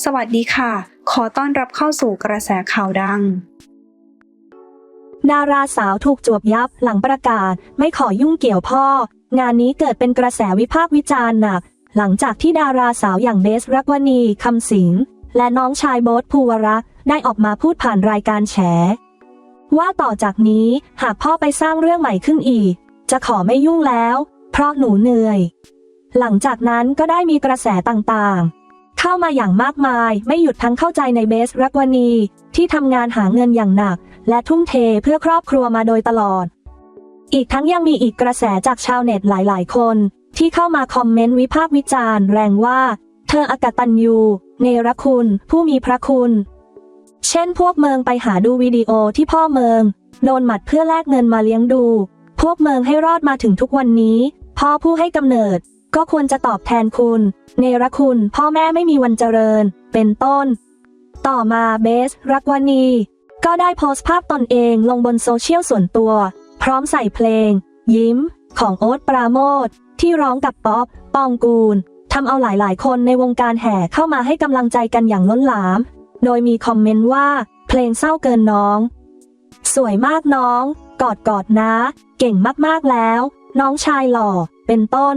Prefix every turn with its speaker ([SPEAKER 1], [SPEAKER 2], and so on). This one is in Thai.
[SPEAKER 1] สวัสดีค่ะ ขอต้อนรับเข้าสู่กระแสข่าวดัง
[SPEAKER 2] ดาราสาวถูกจวบยับหลังประกาศ ไม่ขอยุ่งเกี่ยวพ่อ งานนี้เกิดเป็นกระแสวิพากษ์วิจารณ์หนัก หลังจากที่ดาราสาวอย่างเบสรักวณีคำสิง และน้องชายโบ๊ทภูวรักษ์ได้ออกมาพูดผ่านรายการแฉ ว่าต่อจากนี้หากพ่อไปสร้างเรื่องใหม่ขึ้นอีก จะขอไม่ยุ่งแล้ว เพราะหนูเหนื่อย หลังจากนั้นก็ได้มีกระแสต่างๆ เข้ามาอย่างมากมาย ไม่หยุดทั้งเข้าใจในเบสรักวณีที่ทำงานหาเงินอย่างหนัก และทุ่มเทเพื่อครอบครัวมาโดยตลอด อีกทั้งยังมีอีกกระแสจากชาวเน็ตหลายๆ คน ที่เข้ามาคอมเมนต์วิพากษ์วิจารณ์แรงว่า เธออากตันยูเนรคุณ ผู้มีพระคุณ เช่นพวกเมืองไปหาดูวิดีโอที่พ่อเมือง โดนหมัดเพื่อแลกเงินมาเลี้ยงดู พวกเมืองให้รอดมาถึงทุกวันนี้พ่อผู้ให้กำเนิด ก็ควรจะตอบแทนคุณ เนรคุณ พ่อแม่ไม่มีวันเจริญ เป็นต้น ต่อมาเบส รักวณีก็ได้โพสต์ภาพตนเองลงบนโซเชียลส่วนตัว พร้อมใส่เพลง ยิ้ม ของโอ๊ตปราโมทที่ร้องกับป๊อป ปองกูลทำเอาหลายๆ คนในวงการแห่เข้ามาให้กำลังใจกันอย่างล้นหลาม โดยมีคอมเมนต์ว่า เพลงเศร้าเกินน้อง สวยมากน้อง กอดกอดนะ เก่งมากๆแล้ว น้องชายหล่อ เป็นต้น